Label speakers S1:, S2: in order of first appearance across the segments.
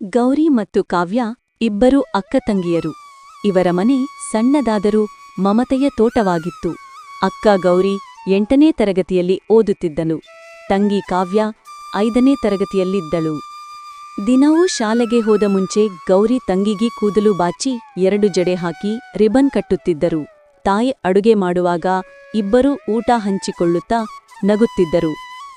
S1: ಗೌರಿ ಮತ್ತು ಕಾವ್ಯ ಇಬ್ಬರು ಅಕ್ಕತಂಗಿಯರು. ಇವರ ಮನೆ ಸಣ್ಣದಾದರೂ ಮಮತೆಯ ತೋಟವಾಗಿತ್ತು. ಅಕ್ಕ ಗೌರಿ ಎಂಟನೇ ತರಗತಿಯಲ್ಲಿ ಓದುತ್ತಿದ್ದಳು ತಂಗಿ ಕಾವ್ಯ ಐದನೇ ತರಗತಿಯಲ್ಲಿದ್ದಳು. ದಿನವೂ ಶಾಲೆಗೆ ಹೋದ ಮುಂಚೆ ಗೌರಿ ತಂಗಿಗಿ ಕೂದಲು ಬಾಚಿ ಎರಡು ಜಡೆ ಹಾಕಿ ರಿಬನ್ ಕಟ್ಟುತ್ತಿದ್ದರು. ತಾಯಿ ಅಡುಗೆ ಮಾಡುವಾಗ ಇಬ್ಬರೂ ಊಟ ಹಂಚಿಕೊಳ್ಳುತ್ತಾ ನಗುತ್ತಿದ್ದರು.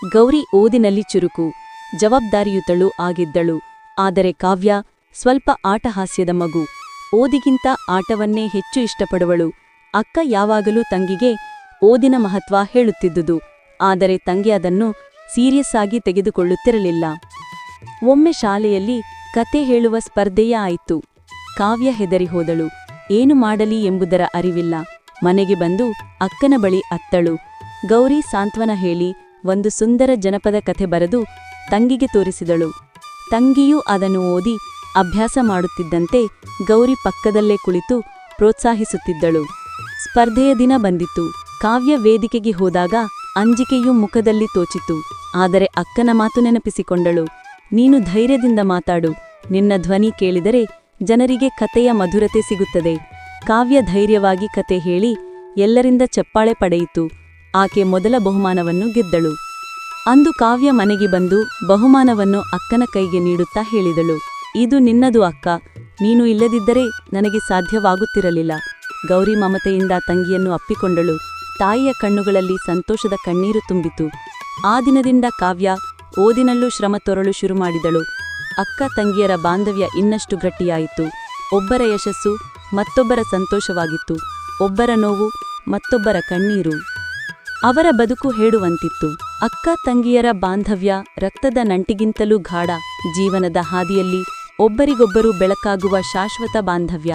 S1: ಗೌರಿ ಓದಿನಲ್ಲಿ ಚುರುಕು, ಜವಾಬ್ದಾರಿಯುತಳು ಆಗಿದ್ದಳು. ಆದರೆ ಕಾವ್ಯ ಸ್ವಲ್ಪ ಆಟಹಾಸ್ಯದ ಮಗು. ಓದಿಗಿಂತ ಆಟವನ್ನೇ ಹೆಚ್ಚು ಇಷ್ಟಪಡುವಳು. ಅಕ್ಕ ಯಾವಾಗಲೂ ತಂಗಿಗೆ ಓದಿನ ಮಹತ್ವ ಹೇಳುತ್ತಿದ್ದುದು. ಆದರೆ ತಂಗಿ ಅದನ್ನು ಸೀರಿಯಸ್ ಆಗಿ ತೆಗೆದುಕೊಳ್ಳುತ್ತಿರಲಿಲ್ಲ. ಒಮ್ಮೆ ಶಾಲೆಯಲ್ಲಿ ಕತೆ ಹೇಳುವ ಸ್ಪರ್ಧೆಯೇ ಆಯಿತು. ಕಾವ್ಯ ಹೆದರಿ ಹೋದಳು. ಏನು ಮಾಡಲಿ ಎಂಬುದರ ಅರಿವಿಲ್ಲ. ಮನೆಗೆ ಬಂದು ಅಕ್ಕನ ಬಳಿ ಅತ್ತಳು. ಗೌರಿ ಸಾಂತ್ವನ ಹೇಳಿ ಒಂದು ಸುಂದರ ಜನಪದ ಕಥೆ ಬರೆದು ತಂಗಿಗೆ ತೋರಿಸಿದಳು. ತಂಗಿಯೂ ಅದನ್ನು ಓದಿ ಅಭ್ಯಾಸ ಮಾಡುತ್ತಿದ್ದಂತೆ ಗೌರಿ ಪಕ್ಕದಲ್ಲೇ ಕುಳಿತು ಪ್ರೋತ್ಸಾಹಿಸುತ್ತಿದ್ದಳು. ಸ್ಪರ್ಧೆಯ ದಿನ ಬಂದಿತು ಕಾವ್ಯ ವೇದಿಕೆಗೆ ಹೋದಾಗ ಅಂಜಿಕೆಯೂ ಮುಖದಲ್ಲಿ ತೋಚಿತು. ಆದರೆ ಅಕ್ಕನ ಮಾತು ನೆನಪಿಸಿಕೊಂಡಳು. ನೀನು ಧೈರ್ಯದಿಂದ ಮಾತಾಡು. ನಿನ್ನ ಧ್ವನಿ ಕೇಳಿದರೆ ಜನರಿಗೆ ಕತೆಯ ಮಧುರತೆ ಸಿಗುತ್ತದೆ. ಕಾವ್ಯ ಧೈರ್ಯವಾಗಿ ಕತೆ ಹೇಳಿ ಎಲ್ಲರಿಂದ ಚಪ್ಪಾಳೆ ಪಡೆಯಿತು. ಆಕೆ ಮೊದಲ ಬಹುಮಾನವನ್ನು ಗೆದ್ದಳು. ಅಂದು ಕಾವ್ಯ ಮನೆಗೆ ಬಂದು ಬಹುಮಾನವನ್ನು ಅಕ್ಕನ ಕೈಗೆ ನೀಡುತ್ತಾ ಹೇಳಿದಳು. ಇದು ನಿನ್ನದು ಅಕ್ಕ. ನೀನು ಇಲ್ಲದಿದ್ದರೆ ನನಗೆ ಸಾಧ್ಯವಾಗುತ್ತಿರಲಿಲ್ಲ. ಗೌರಿ ಮಮತೆಯಿಂದ ತಂಗಿಯನ್ನು ಅಪ್ಪಿಕೊಂಡಳು. ತಾಯಿಯ ಕಣ್ಣುಗಳಲ್ಲಿ ಸಂತೋಷದ ಕಣ್ಣೀರು ತುಂಬಿತು. ಆ ದಿನದಿಂದ ಕಾವ್ಯ ಓದಿನಲ್ಲೂ ಶ್ರಮ ತೊರಲು ಶುರು ಮಾಡಿದಳು. ಅಕ್ಕ ತಂಗಿಯರ ಬಾಂಧವ್ಯ ಇನ್ನಷ್ಟು ಗಟ್ಟಿಯಾಯಿತು. ಒಬ್ಬರ ಯಶಸ್ಸು ಮತ್ತೊಬ್ಬರ ಸಂತೋಷವಾಗಿತ್ತು. ಒಬ್ಬರ ನೋವು ಮತ್ತೊಬ್ಬರ ಕಣ್ಣೀರು. ಅವರ ಬದುಕು ಹೇಳುವಂತಿತ್ತು ಅಕ್ಕ ತಂಗಿಯರ ಬಾಂಧವ್ಯ ರಕ್ತದ ನಂಟಿಗಿಂತಲೂ ಗಾಢ. ಜೀವನದ ಹಾದಿಯಲ್ಲಿ ಒಬ್ಬರಿಗೊಬ್ಬರು ಬೆಳಕಾಗುವ ಶಾಶ್ವತ ಬಾಂಧವ್ಯ.